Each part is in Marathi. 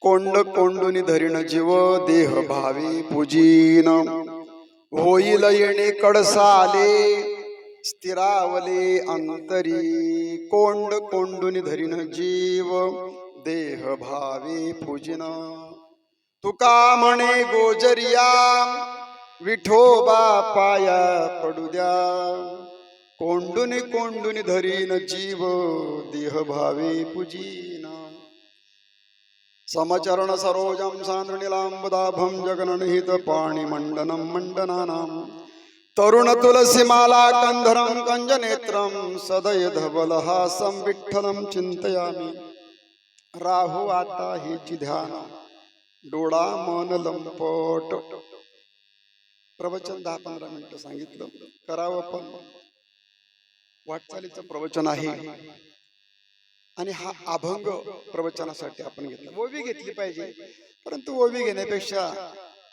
कोंड कोंडुनी धरीण जीव देह भावी पूजीन. होईल येणे कडसाले स्थिरावले अंतरी. कोंड कोंडुनी धरीण जीव देह भावी पूजिन. तुका म्हणे गोजरिया विठोबा पाया पडू द्या. कोंडुनी कोंडुनी धरीन जीव देह भावी पूजीना. समचरण सरोजं सान्द्रनिलाम्बदाभं जगननिहित पाणिमण्डनं मण्डनानां तरुण तुलसीमाला कन्धरं कञ्जनेत्रं सदयधवलहासं विठ्ठलं चिन्तयामि। राहु आता हि ध्यान डोळा मन लंपट। प्रवचन दहा पंधरा मिनिटं सांगितलं करावं पण। वाटचालीचं प्रवचन आहे। आणि हा अभंग प्रवचनासाठी आपण घेतला. ओवी घेतली पाहिजे. परंतु ओवी घेण्यापेक्षा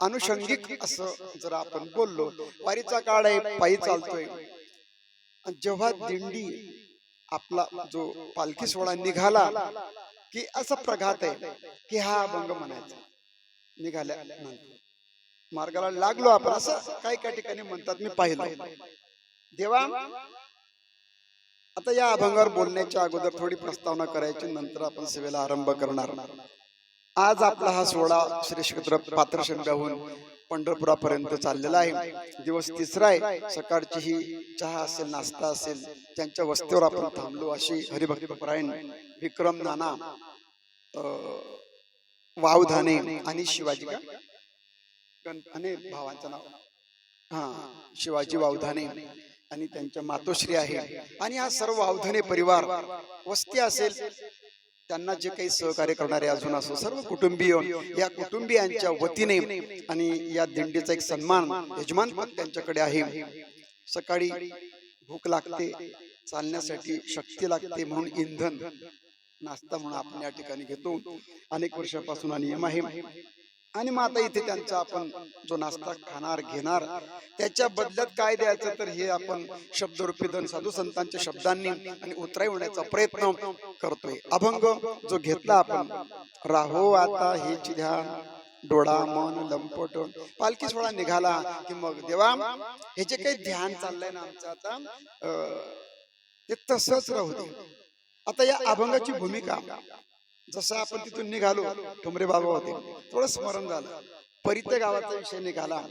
अनुषंगिक असं जर आपण बोललो वारीचा काळ आहे पायी चालतोय. आणि जेव्हा दिंडी आपला जो पालखी सोहळा निघाला की असा प्रघात आहे की हा अभंग म्हणायचा. निघाल्या मार्गाला लागलो आपण असं काही काही ठिकाणी म्हणतात मी पाहिलं. देवा आता या अभंगावर बोलण्याच्या अगोदर थोडी प्रस्तावना करायची नंतर आपण सेवेला आरंभ करणार. आज आपला हा सोहळा श्री क्षेत्र पात्रशंब्याहून पंढरपुरापर्यंत चाललेला आहे. दिवस तिसरा आहे. सकाळची ही चहा असेल नाश्ता असेल त्यांच्या वस्तीवर आपण थांबलो अशी हरिभक्तपरायण विक्रम नाना वावधाने आणि शिवाजी अनेक आणि भावांचं नाव. हा शिवाजी वावधाने. आणि त्यांच्या मातोश्री आहे. आणि हा सर्व वावधाने परिवार वस्ती असेल त्यांना जे काही सहकार्य करणारे अजून असो सर्व कुटुंबीय या कुटुंबियांच्या वतीने आणि या दिंडीचा एक सन्मान यजमान पद त्यांच्याकडे आहे. सकाळी भूक लागते चालण्यासाठी शक्ती लागते म्हणून इंधन नाश्ता म्हणून आपण या ठिकाणी घेतो. अनेक वर्षापासून हा नियम आहे. आणि मग आता इथे त्यांचा आपण जो नाश्ता खाणार घेणार त्याच्या बदल्यात काय द्यायचं? तर हे आपण शब्दरूपी धन साधू संतांच्या शब्दांनी आणि उतराई होण्याचा प्रयत्न करतोय. अभंग जो घेतला आपण राहो आता हे चिध्या डोळा मन लंपट. पालखी सोहळा निघाला की मग देवा हे जे काही ध्यान चाललंय ना आमचं आता अं, ते तसंच राहू दे. आता या अभंगाची भूमिका जसं आपण तिथून निघालो ठोंबरे बाबा होते. थोडं स्मरण झालं. परित्य गावाचा विषय निघाला.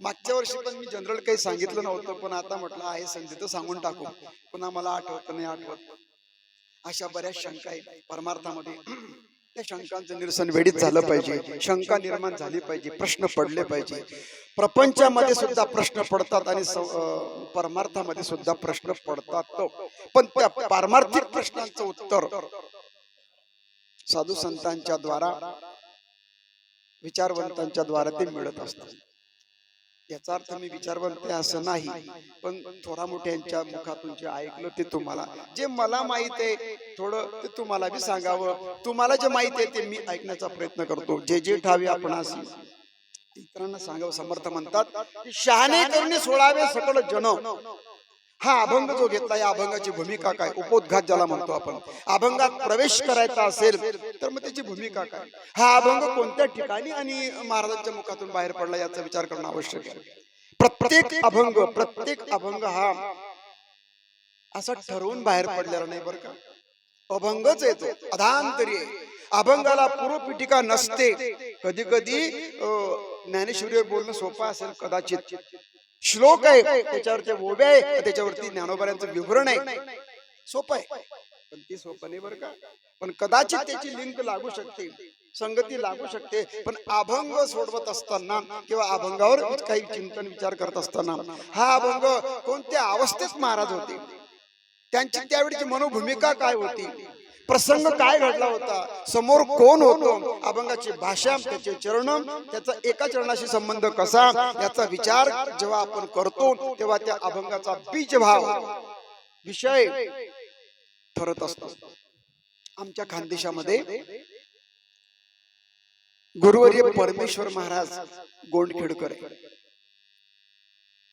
मागच्या वर्षी पण मी जनरल काही सांगितलं नव्हतं पण आता म्हटलं आहे संधी तर सांगून टाकू. पुन्हा मला आठवत नाही आठवत अशा बऱ्याच शंका आहे परमार्थामध्ये त्या शंकांचं निरसन वेळीच झालं पाहिजे. शंका निर्माण झाली पाहिजे. प्रश्न पडले पाहिजे. प्रपंचामध्ये सुद्धा प्रश्न पडतात आणि परमार्थामध्ये सुद्धा प्रश्न पडतात पण त्या पारमार्थिक प्रश्नांचं उत्तर साधू संतांच्या द्वारा विचारवंतांच्या द्वारा ते मिळत असतात. याचा अर्थ मी विचारवंत असं नाही पण थोडा मोठ्यांच्या मुखातून जे ऐकलं ते तुम्हाला. जे मला माहीत आहे थोडं ते तुम्हाला बी सांगावं. तुम्हाला जे माहीत आहे ते मी ऐकण्याचा प्रयत्न करतो. जे जे ठावे आपण इतरांना सांगावं समर्थ म्हणतात की शहाणे करणे सोळावे सकल जन हा अभंग जो घेतला या अभंगाची भूमिका काय? उपोद्घात ज्याला म्हणतो आपण. अभंगात प्रवेश करायचा असेल तर मग त्याची भूमिका काय? हा अभंग कोणत्या ठिकाणी आणि महाराजांच्या मुखातून बाहेर पडला याचा विचार करणं आवश्यक आहे. प्रत्येक अभंग प्रत्येक अभंग हा असा ठरवून बाहेर पडलेला नाही बरं का? अभंगच येतो अधांतरी आहे. अभंगाला पूर्वपीठिका नसते. कधी कधी ज्ञानेश्वरी बोलणं सोपं असेल कदाचित. श्लोक आहे. त्याच्यावरती ओबे आहे त्याच्यावरती ज्ञानोबाऱ्यांचं विवरण आहे. सोपं आहे. पण ती सोपं नाही बरं का? पण कदाचित त्याची लिंक लागू शकते. संगती लागू शकते. पण अभंग सोडवत असताना किंवा अभंगावर काही चिंतन विचार करत असताना हा अभंग कोणत्या अवस्थेत महाराज होते? त्यांची त्यावेळीची मनोभूमिका काय होती? प्रसंग काय घडला होता? समोर कोण होतो? अभंगाची भाषा त्याचे चरण त्याचा एका चरणाशी संबंध कसा? याचा विचार जेव्हा आपण करतो तेव्हा त्या अभंगाचा बीज भाव विषय ठरत असतो. आमच्या खानदेशामध्ये गुरुवर्य परमेश्वर महाराज गोंडखेडकर.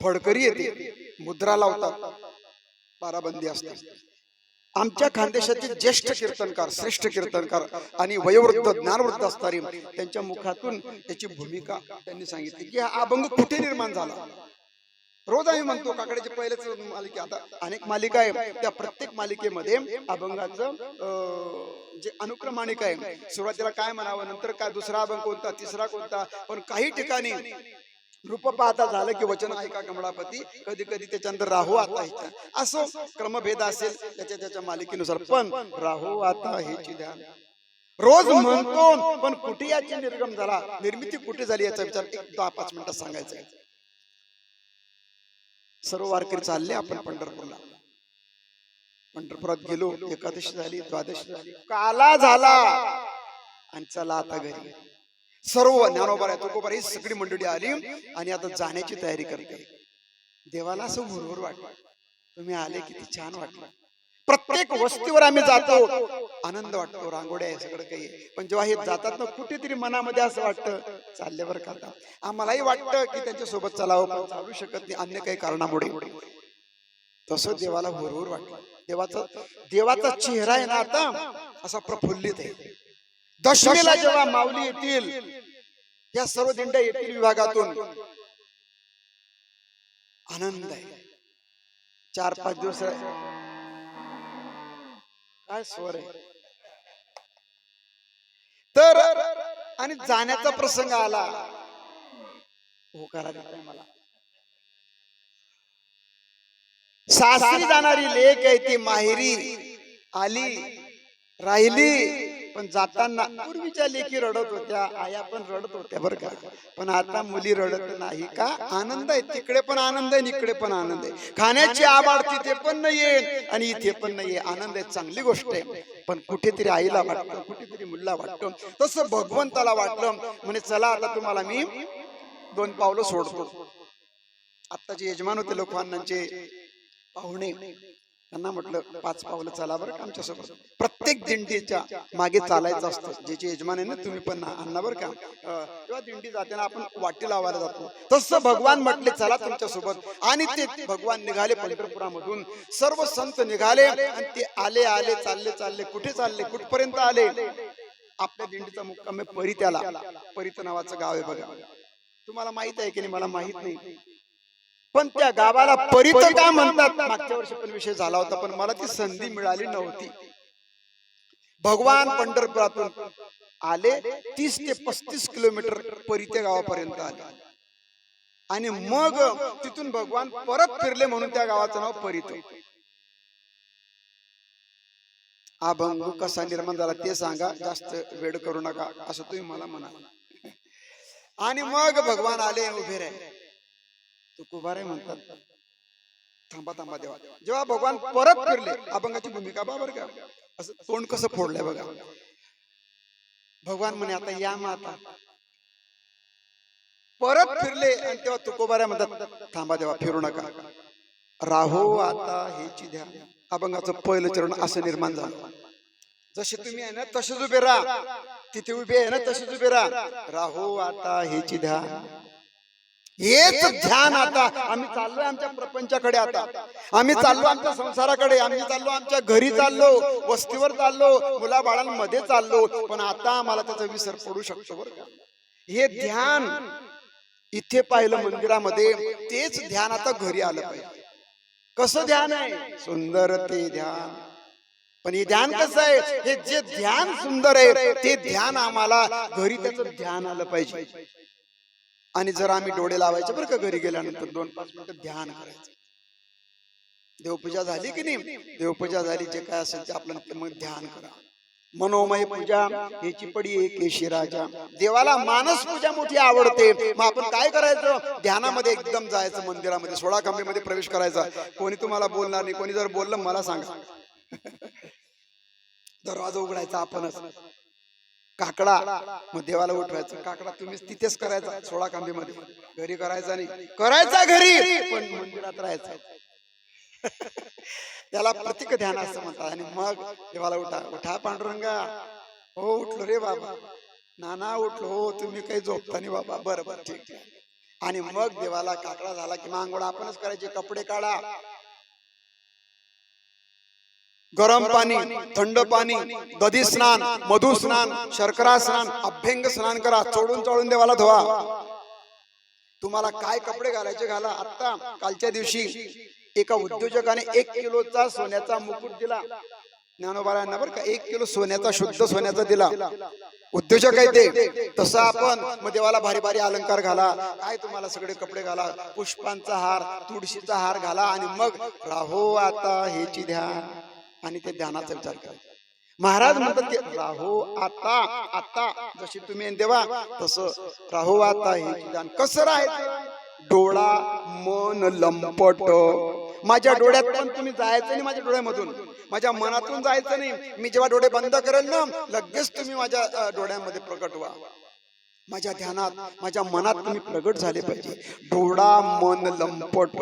फडकरी येते मुद्रा लावतात बाराबंदी असते. आमच्या खानदेशातील ज्येष्ठ कीर्तनकार श्रेष्ठ कीर्तनकार आणि वयोवृद्ध ज्ञानवृद्ध असणारी त्यांच्या मुखातून त्याची भूमिका त्यांनी सांगितली की हा अभंग कुठे निर्माण झाला? रोज आम्ही म्हणतो काकड्याचे पहिलेच मालिके. आता अनेक मालिका आहे त्या प्रत्येक मालिकेमध्ये अभंगाचं अं, जे अनुक्रमाणिक आहे सुरुवातीला काय म्हणावं नंतर काय दुसरा अभंग कोणता तिसरा कोणता पण काही ठिकाणी रूप पाहता झालं की वचन ऐका कमळापती? कधी कधी त्याच्यानंतर राहू आता हिच्या असो क्रमभेद असेल त्याच्या त्याच्या मालिकेनुसार. पण राहू आता हेची ध्यान. रोज म्हणतो पण कुठे याची निर्गम झाला निर्मिती कुठे झाली याचा विचार एक दहा पाच मिनिटात सांगायचा सर्व वारकरी चालले आपण पंढरपूरला. पंढरपुरात गेलो एकादशी झाली द्वादशी झाली. काला झाला. आणि चला आता घरी. सर्व ज्ञानोबा तुकोबा ही सगळी मंडळी आली आणि आता जाण्याची तयारी करते. देवाला असं हुरहुर वाटलं. तुम्ही आले किती छान वाटलं. प्रत्येक वस्तीवर आम्ही जातो. आनंद वाटतो रांगोड्या आहे सगळं काही आहे. पण जेव्हा हे जातात ना कुठेतरी मनामध्ये असं वाटतं चालल्यावर का आता. आम्हालाही वाटतं की त्यांच्यासोबत चालावं पण चालू शकत नाही अन्य काही कारणामुळे. तसं देवाला हुरहुर वाटलं. देवाचा देवाचा चेहरा आहे ना आता असा प्रफुल्लित आहे. दशमीला जेव्हा माऊली येतील या सर्व दिंड्या येतील विभागातून आनंद आहे. चार पाच दिवस काय स्वर आहे? तर आणि जाण्याचा प्रसंग आला. होकारा देताय मला. सासरी जाणारी लेक आहे ती माहेरी. आली राहिली. पण जाताना पूर्वीच्या लेखी रडत होत्या आया पण रडत होत्या बरं का. पण आता मुली रडत नाही का? आनंद आहे. तिकडे पण आनंद आहे इकडे पण आनंद आहे. खाण्याची आबाड तिथे पण नाहीये आणि इथे पण नाहीये. आनंद आहे. चांगली गोष्ट आहे. पण कुठेतरी आईला वाटतं कुठेतरी मुलीला वाटतं. तसं भगवंताला वाटलं. म्हणे चला आता तुम्हाला मी दोन पावलं सोडतो. आत्ताचे यजमान होते लोकवानांचे पाहुणे. त्यांना म्हटलं पाच पावलं चला बरं का आमच्यासोबत. प्रत्येक दिंडीच्या मागे चालायचं असतं. ज्याचे यजमान आहे ना तुम्ही पण ना बरं का. किंवा दिंडी जाताना आपण वाटी लावायला जातो. तसं भगवान म्हटले चला तुमच्यासोबत. आणि ते भगवान निघाले पंढरपुरामधून. सर्व संत निघाले आणि ते आले आले चालले चालले. कुठे चालले? कुठपर्यंत आले? आपल्या दिंडीचा मुक्काम आहे परित्याला परित नावाचं गाव आहे बघा. तुम्हाला माहीत आहे की नाही? मला माहीत नाही. पण त्या गावाला परित का म्हणतात? मागच्या वर्षी पण विषय झाला होता पण मला ती संधी मिळाली नव्हती. भगवान पंढरपुरातून आले तीस ते पस्तीस किलोमीटर परित्या गावापर्यंत आले. आणि मग तिथून भगवान परत फिरले म्हणून त्या गावाचं नाव परित अभंग कसा निर्माण झाला ते सांगा जास्त वेळ करू नका असं तुम्ही मला म्हणा. आणि मग भगवान आले उभे राहिले. तुकोबारे म्हणतात थांबा थांबा देवा. जेव्हा भगवान परत फिरले अभंगाची भूमिका बाबर का असं तोंड कसं फोडलंय बघा. भगवान म्हणे आता या माता. परत फिरले आणि तेव्हा तुकोबाऱ्या म्हणतात थांबा देवा फिरू नका. राहो आता हेची ध्या. अभंगाचं पहिलं चरण असं निर्माण झालं. जसे तुम्ही आहे ना तसेच उभे राहा. तिथे उभे आहे ना तसेच उभे राहा. राहो आता हेची द्या हेच ध्यान आता. आम्ही चाललोय आमच्या प्रपंचाकडे आता. आम्ही चाललो आमच्या संसाराकडे. आम्ही चाललो आमच्या घरी चाललो वस्तीवर चाललो मुला बाळांमध्ये चाललो. पण आता आम्हाला त्याचा विसर पडू शकतो बरं का. हे ध्यान इथे पाहिलं मंदिरामध्ये तेच ध्यान आता घरी आलं पाहिजे. कसं ध्यान आहे? सुंदर ते ध्यान. पण हे ध्यान कसं आहे? हे जे ध्यान सुंदर आहे ते ध्यान आम्हाला घरी त्याचं ध्यान आलं पाहिजे. आणि जर आम्ही डोळे लावायचे बरं का घरी गेल्यानंतर दोन पाच मिनिटं ध्यान करायचं. देवपूजा झाली की नाही? देवपूजा झाली जे काय असेल ते आपलं मग ध्यान करा. मनोमय पूजा ह्याची पडी एक केशी राजा. देवाला मानस पूजा मोठी आवडते. मग आपण काय करायचं? ध्यानामध्ये एकदम जायचं मंदिरामध्ये सोळा खांबीमध्ये प्रवेश करायचा. कोणी तुम्हाला बोलणार नाही कोणी जर बोललं मला सांगा. दरवाजा उघडायचा आपणच. काकडा मग देवाला उठवायचं. काकडा तुम्ही तिथेच करायचा सोळा कांबीमध्ये. घरी करायचा नाही. करायचा घरी पण मंदिरात राहायचा. त्याला प्रतीक ध्यान असं म्हणतात. आणि मग देवाला उठा. उठा पांडुरंगा. हो उठलो रे बाबा. नाना उठलो. हो तुम्ही काही झोपता नाही बाबा. बरं बरं ठीक ठीक आणि मग देवाला काकडा झाला की मांगोळा आपणच करायचे. कपडे काढा. गरम पाणी थंड पाणी दधी स्नान मधु स्नान शर्करा स्नान अभ्यंग स्नान करा चोडून चोळून देवाला धुवा. तुम्हाला काय कपडे घालायचे घाला आता कालच्या दिवशी. एका उद्योजकाने एक किलोचा सोन्याचा मुकुट दिला. ज्ञानोबारांना बरं का एक किलो सोन्याचा शुद्ध सोन्याचा दिला. उद्योजक आहे ते तसं आपण मग देवाला भारी भारी अलंकार घाला. काय तुम्हाला सगळे कपडे घाला? पुष्पांचा हार तुळशीचा हार घाला. आणि मग राहो आता हेची ध्यान. आणि ते ध्यानाचा विचार करा महाराज म्हणतात की राहो आता आता जशी तुम्ही देवा तसं राहो आता हेची ध्यान कसं राहायचं? डोळा मन लंपट. माझ्या डोळ्यात पण तुम्ही जायचं नाही माझ्या डोळ्यामधून. माझ्या मनातून जायचं नाही. मी जेव्हा डोळे बंद करेल ना लगेच तुम्ही माझ्या डोळ्यामध्ये प्रकट व्हा. माझ्या ध्यानात माझ्या मनात तुम्ही प्रगट झाले पाहिजे. डोळा मन लंपट.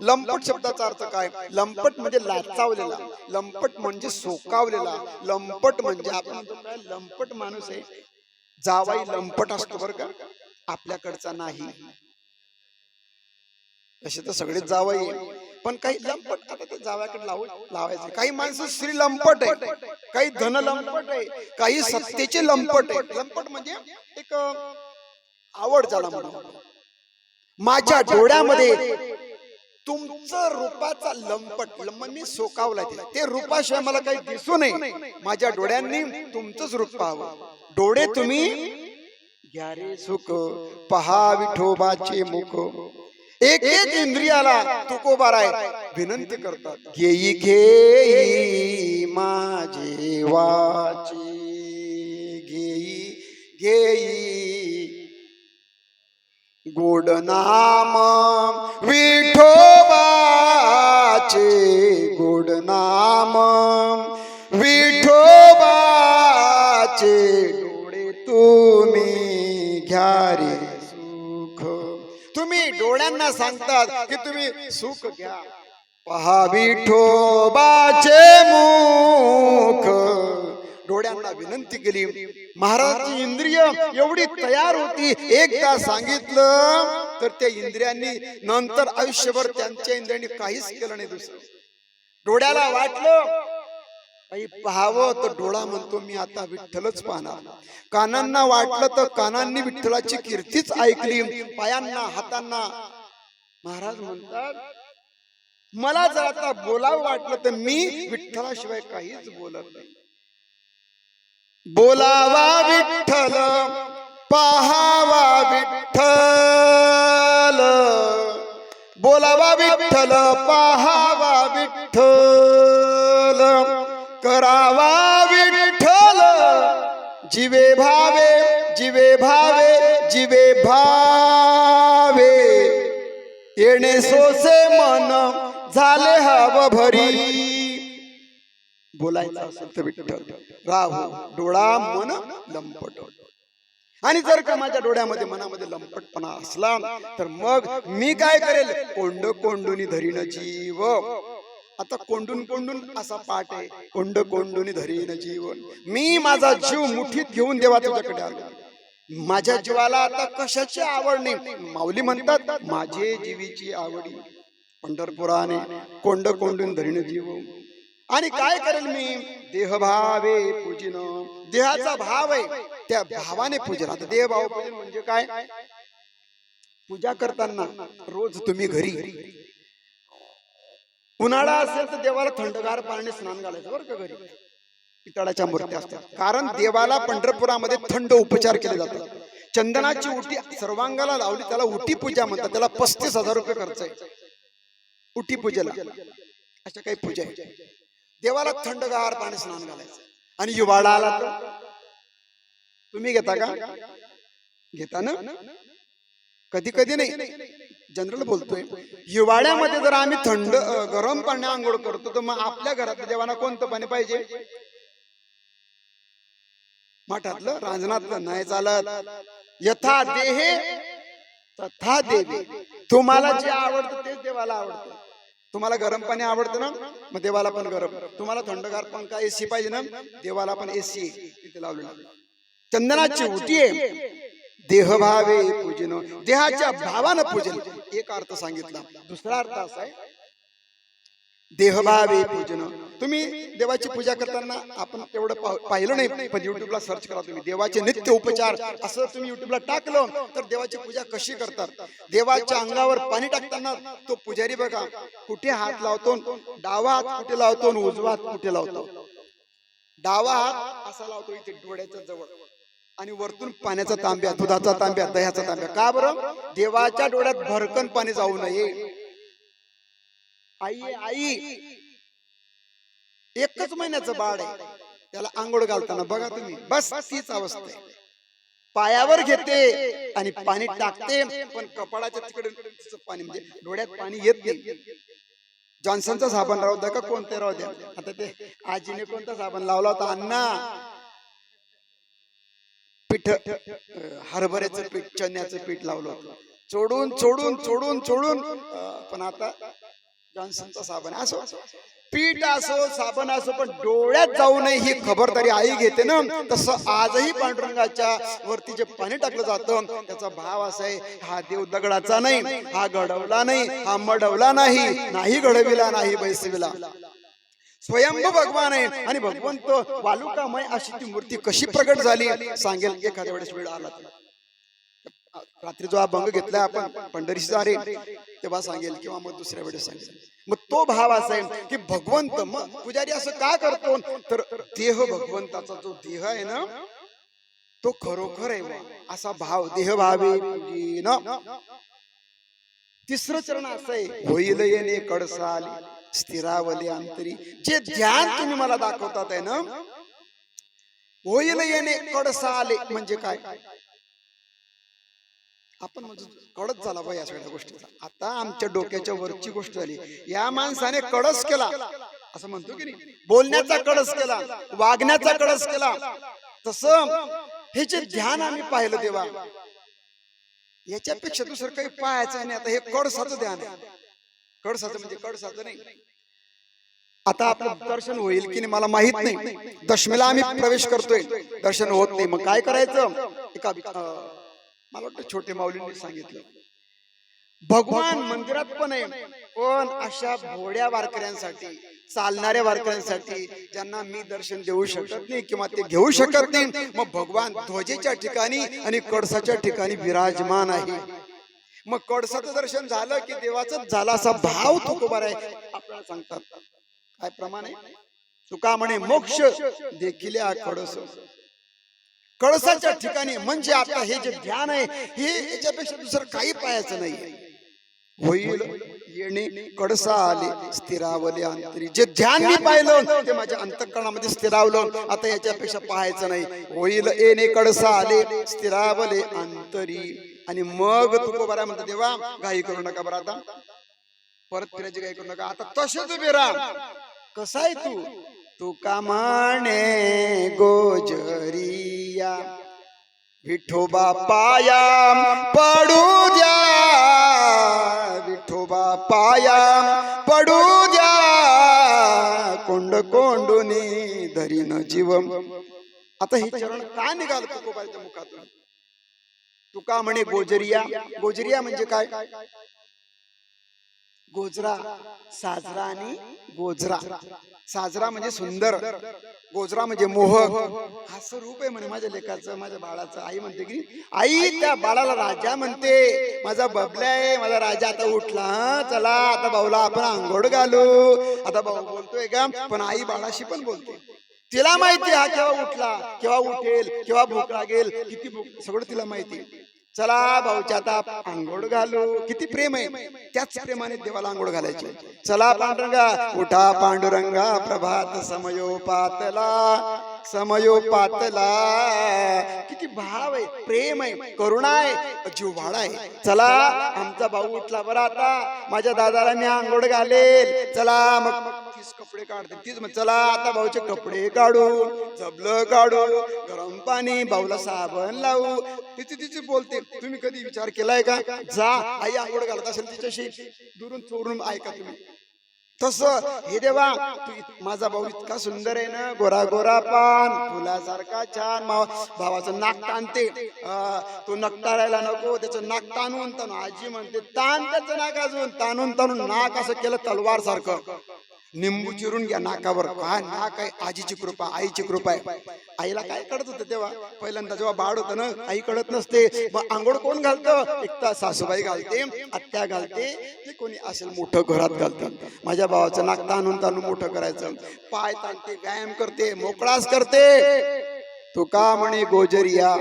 लंपट. शब्दाचा अर्थ काय? लंपट म्हणजे लाचावलेला. लंपट म्हणजे सोकावलेला. लंपट म्हणजे आपण म्हणतो काय लंपट माणूस आहे. जावाई लंपट असतो बरं का? आपल्याकडचा नाही. तसे तर सगळेच जावई. पण काही लंपट आता ते जावयाकडे लावू लावायचे. काही माणसं स्त्री लंपट आहे. काही धन लंपट आहे. काही सत्तेचे लंपट आहे. लंपट म्हणजे एक आवड ज्याला म्हणा माझ्या डोळ्यामध्ये तुमचं रूपाचा लंपट लंब मी सोकावला ते रूपाशिवाय मला काही दिसू नये. माझ्या डोळ्यांनी तुमचंच रूप पाहावं. डोळे तुम्ही घ्या रे सुख पहा विठोबाचे मुख. एक एक इंद्रियाला तुकोबाराय विनंती करतात. घेई घेई माझे वाचे. घेई घेई. गोड नाम विठोबाचे गोड नाम विठोबाचे. डोळे तुम्ही घ्या रे डोळ्यांना सांगतात की तुम्ही सुख घ्या. पहा विठोबाचे मुख. डोळ्यांना विनंती केली. महाराजांची इंद्रिय एवढी तयार होती. एकदा सांगितलं तर त्या इंद्रियांनी नंतर आयुष्यभर त्यांच्या इंद्रियांनी काहीच केलं नाही दुसरं. डोळ्याला वाटलं पाहावं तर डोळा म्हणतो मी आता विठ्ठलच पाहणार. कानांना वाटलं तर कानांनी विठ्ठलाची कीर्तीच ऐकली पायांना हातांना. महाराज म्हणतात मला जर आता बोलावं वाटलं तर मी विठ्ठलाशिवाय काहीच बोलत नाही. बोलावा विठ्ठल पहावा विठ्ठल. बोलावा विठ्ठल पहावा विठ्ठल. करावा विठ्ठल. जीवे भावे जीवे भावे जीवे भावे. येणे सोसे मन झाले हव भरी. बोलायचं असेल तर विठ्ठल. राहू डोळा मन लंपट. आणि जर का माझ्या डोळ्यामध्ये मनामध्ये लंपटपणा असला तर मग मी काय करेल? कोंड कोंडुनी धरीन जीव. आता कोंडून कोंडून असा पाठ आहे. कोंड कोंडुनी धरीन जीवन. मी माझा जीव मुठीत घेऊन देवा तुझ्याकडे आलो. माझ्या जीवाला आता कशाची आवड नाही? माऊली म्हणतात माझे जीवीची आवडी पंढरपुराने कोंड कोंडून धरीन जीव आणि काय करेल मी? देहभावे पूजिन. देहाचा भाव आहे त्या भावाने पूजन. आता देहभाव पूजन म्हणजे काय? पूजा करताना रोज तुम्ही घरी. उन्हाळा असेल तर देवाला थंडगार पाण्याने स्नान घालायचं बरं का घरी. पितळाच्या मूर्त्या असतात. कारण देवाला पंढरपुरामध्ये थंड उपचार केले जातात. चंदनाची उटी सर्वांगाला लावली त्याला उटी पूजा म्हणतात. त्याला पस्तीस हजार रुपये खर्च आहे. उटी पूजेला. अशा काही पूजा आहे देवाला थंडगार पाणी स्नान घालायचं. आणि हिवाळा आला तर? तुम्ही घेता का? घेता ना? कधी कधी नाही. जनरल बोलतोय हिवाळ्यामध्ये जर आम्ही थंड गरम पाणी आंघोळ करतो तर मग आपल्या घरात देवाना कोणतं पाणी पाहिजे? मठातलं रांजणातलं नाही चालत. यथा देहे तथा देवे. तुम्हाला जे आवडतं तेच देवाला आवडतं. तुम्हाला गरम पाणी आवडतं ना मग देवाला पण गरम. तुम्हाला थंडगार पंखा एसी पाहिजे ना देवाला पण एसी तिथे लावलेला चंदनाची उटी आहे. देहभावे पूजन देहाच्या भावानं पूजन. एक अर्थ सांगितला. दुसरा अर्थ असा आहे देहभावे पूजन. तुम्ही देवाची पूजा करताना आपण तेवढं पाह- पाहिलं नाही पण युट्यूबला सर्च करा तुम्ही. देवाचे नित्य उपचार असं तुम्ही युट्यूबला टाकलं तर देवाची पूजा कशी करतात? देवाच्या अंगावर पाणी टाकताना तो पुजारी बघा कुठे हात लावतो डावा हात कुठे लावतो उजवा हात कुठे लावतो? डावा हात असा लावतो इथे डोळ्याच्या जवळ. आणि वरतून पाण्याचा तांब्या दुधाचा तांब्या दह्याचा तांब्या. का बरं? देवाच्या डोळ्यात भरकन पाणी जाऊ नये. आई आई. एकच महिन्याचं बाळ आहे. त्याला आंघोळ घालताना बघा तुम्ही. बस तीच अवस्था आहे. पायावर घेते आणि पाणी टाकते पण कपाळाच्या तिकडे पाणी म्हणजे डोळ्यात पाणी येत नाही. जॉन्सनचा साबण राहू द्या का कोणते राहू द्या. आता ते आजीने कोणता साबण लावला होता? अण्णा. पीठ हरभऱ्याचं पीठ चण्याचं पीठ लावलं होतं. चोडून चोडून चोडून चोडून पण आता जॉन्सनचा साबण. असो पीठ असो साबण असो पण डोळ्यात जाऊ नये ही खबरदारी आई घेते ना? तसं आजही पांडुरंगाच्या वरती जे पाणी टाकलं जातं त्याचा भाव असा आहे हा देव दगडाचा नाही हा घडवला नाही हा मडवला नाही नाही घडविला नाही बैसविला. स्वयंभू भगवान आहे. आणि भगवंत वालुकामय अशी ती मूर्ती कशी प्रगट झाली सांगेल. एखाद्या वेळेस वेळ आला तर. रात्री जो अभंग घेतलाय आपण पंढरीशी रे. तेव्हा सांगेल किंवा मग दुसऱ्या वेळेस सांगेल. मग तो भाव असा आहे की भगवंत मग पुजारी असं का करतो? तर देह भगवंताचा जो देह आहे ना तो खरोखर आहे. असा भाव देह भावे पूजेन. तिसरं चरण असं आहे होईल येणे कडसाली. स्थिरावली अंतरी. जे ध्यान तुम्ही मला दाखवतात आहे ना होईल येणे कडसाले म्हणजे काय? आपण म्हणजे कडच झाला या सगळ्या गोष्टीचा. आता आमच्या डोक्याच्या वरची गोष्ट झाली. या माणसाने कडस केला. असं म्हणतो की नाही? बोलण्याचा कडस केला. वागण्याचा कडस केला. तस हे जे ध्यान आम्ही पाहिलं तेव्हा याच्यापेक्षा दुसरं काही पाहायचं नाही. आता हे कडसाचं ध्यान आहे. कडसाचं म्हणजे कडसाचं नाही. आता आपलं दर्शन होईल की नाही मला माहीत नाही. दशमीला आम्ही प्रवेश करतोय. दर्शन होत नाही. मग काय करायचं? एका मला वाटतं छोटे माऊलींनी सांगितलं. भगवान मंदिरात पण आहे पण अशा भोड्या वारकऱ्यांसाठी चालणाऱ्या वारकऱ्यांसाठी ज्यांना मी दर्शन देऊ शकत नाही किंवा ते घेऊ शकत नाही मग भगवान ध्वजेच्या ठिकाणी आणि कडसाच्या ठिकाणी विराजमान आहे. मग कडसाचं दर्शन झालं की देवाचं झाला असा भाव तुकोबार आहे. आपल्याला सांगतात. काय प्रमाण आहे? तुका म्हणे मोक्ष देखील कडस कळसाच्या ठिकाणी म्हणजे आता हे जे ध्यान आहे हे याच्यापेक्षा दुसरं काही पाहायचं नाही. होईल येणे कडसा आले स्थिरावले अंतरी. जे ध्यान मी पाहिलं ते माझ्या अंतकरणामध्ये स्थिरावलं. आता याच्यापेक्षा पाहायचं नाही. होईल येणे कडसा आले स्थिरावले अंतरी. आणि मग तू बरा म्हणतो देवा घाई करू नका बरं आता. परत फिरायची घाई करू नका. आता तसंच उभे राहा. कसा आहे तू? तू का म्हणे गोजरिया? विठोबा पाया पडू द्या. विठोबा पाया पडू द्या. कोंड कोंडुनी धरीन जीव आता हे चरण का निघाल तुकोबाच्या मुखातून? तुका म्हणे गोजरिया. गोजरिया. म्हणजे काय? गोजरा. साजरा आणि गोजरा. साजरा. म्हणजे सुंदर. गोजरा म्हणजे मोहक असं रूप आहे म्हणे माझ्या लेखाचं माझ्या बाळाचं. आई म्हणते की आई त्या बाळाला राजा म्हणते. माझा बबल्या आहे. माझा राजा आता उठला. चला आता भाऊला आपण आंघोळ घालू. आता भाऊ बोलतोय का पण आई बाळाशी पण बोलते. तिला माहिती हा केव्हा उठला केव्हा उठेल केव्हा भूक लागेल किती भूक सगळं तिला माहिती. चला भाऊच्या आता आंघोळ घालू. किती प्रेम आहे. त्याच प्रेमाने देवाला आंघोळ घालायचे. चला पांडुरंगा उठा पांडुरंगा प्रभात समयो पातला समयो पातला किती भाव आहे प्रेम आहे करुणा आहे जीवभाडा आहे. चला आमचा भाऊ उठला बरं आता. माझ्या दादाला मी आंघोळ घालेल. चला मग तीच कपडे काढते. तीच मग चला आता भाऊचे कपडे काढू. जबलं काढू. गरम पाणी भाऊला साबण लावू. तिची तिची बोलते. तुम्ही कधी विचार केलाय का? जा आई आंघोळ घालत असेल तिच्याशी. दुरून चोरून ऐका तुम्ही. तस हे देवा माझा भाऊ इतका सुंदर आहे ना गोरा गोरा पान फुलासारखा छान भावाचं नाक ताणते. तो नक तारायला नको त्याचं नाक ताणून ताणून आजी म्हणते ताण त्याचं नाक अजून ताणून ताणून नाक असं केलं तलवार सारखं निंबू चिरून घ्या नाकावर हा नाक आहे आजीची कृपा आईची कृपा आहे. आईला काय कळत होतं तेव्हा? पहिल्यांदा जेव्हा बाळ होतं ना आई कळत नसते. मग आंघोळ कोण घालतं? एक तर सासूबाई घालते आत्या घालते ते कोणी असेल मोठं घरात घालतं. माझ्या भावाचं नाक ताणून ताणून मोठं करायचं. पाय ताणते व्यायाम करते मोकळाच करते. तू का म्हणे गोजरिया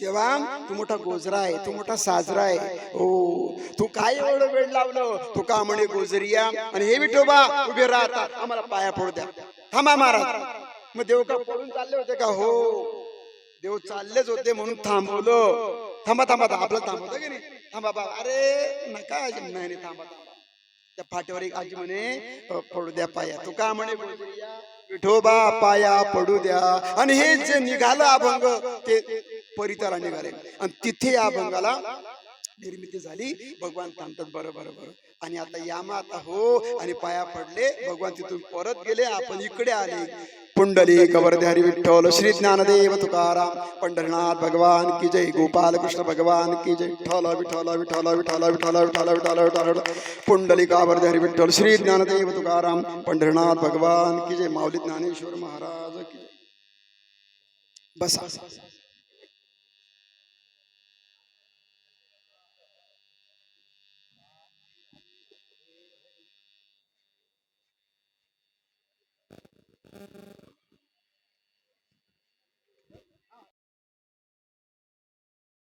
तेव्हा तू मोठा गोजरा आहे तू मोठा साजरा आहे. हो तू काय एवढं वेळ लावलं? तू का म्हणे गोजरिया? आणि हे विठोबा उभे राहतात आम्हाला पाया पडू द्या. थांबा महाराज. मग देव का पडून चालले होते का? हो. देव चाललेच होते म्हणून थांबवलं. थांबा थांबा आपलं थांबवतं की नाही? थांबा बाबा. अरे नका आजी नाही थांबा त्या फाट्यावर एक आजी म्हणे पडू द्या पाया. तू का म्हणे गोजरिया? विठोबा पाया पडू द्या. आणि हे जे निघालं अभंग ते परिताला निघाले. आणि तिथे या अभंगाला निर्मिती झाली. भगवान थांबतात बरं बरं बरं. आणि आता यामा आता हो आणि पाया पडले. भगवान तिथून परत गेले. आपण इकडे आले. पुंडली कवर्धे हरी विठ्ठल श्री ज्ञानदेव तुकाराम पंढरनाथ भगवान की जय गोपाल कृष्ण भगवान की जय. विठ्ठल विठ्ठल विठ्ठल विठ्ठल विठ्ठल विठ्ठल विठ्ठल विठ्ठल पुंडली कावर्धे हरी विठ्ठल श्री ज्ञानदेव तुकाराम पंढरनाथ भगवान की जय. माऊली ज्ञानेश्वर महाराज की जय. बसा.